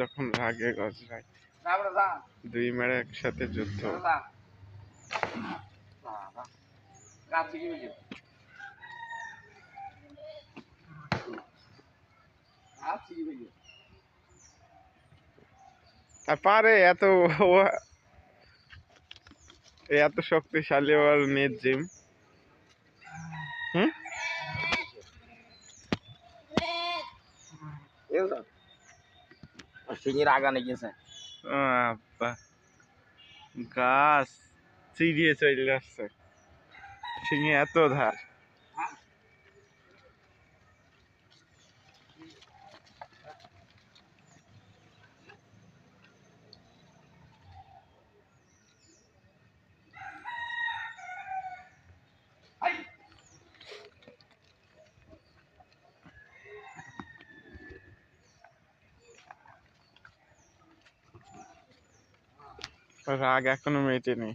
যখন রাগে গজরায়, দুই মেড়া একসাথে যুদ্ধ। পারে, এত এত শক্তিশালী ওর মেয়ের জিম। হুম? সিঙির আগানে গেছে। গাছ চিরিয়ে চলে যাচ্ছে শিঙে এত ধার। রাগ এখনও মেটেনি।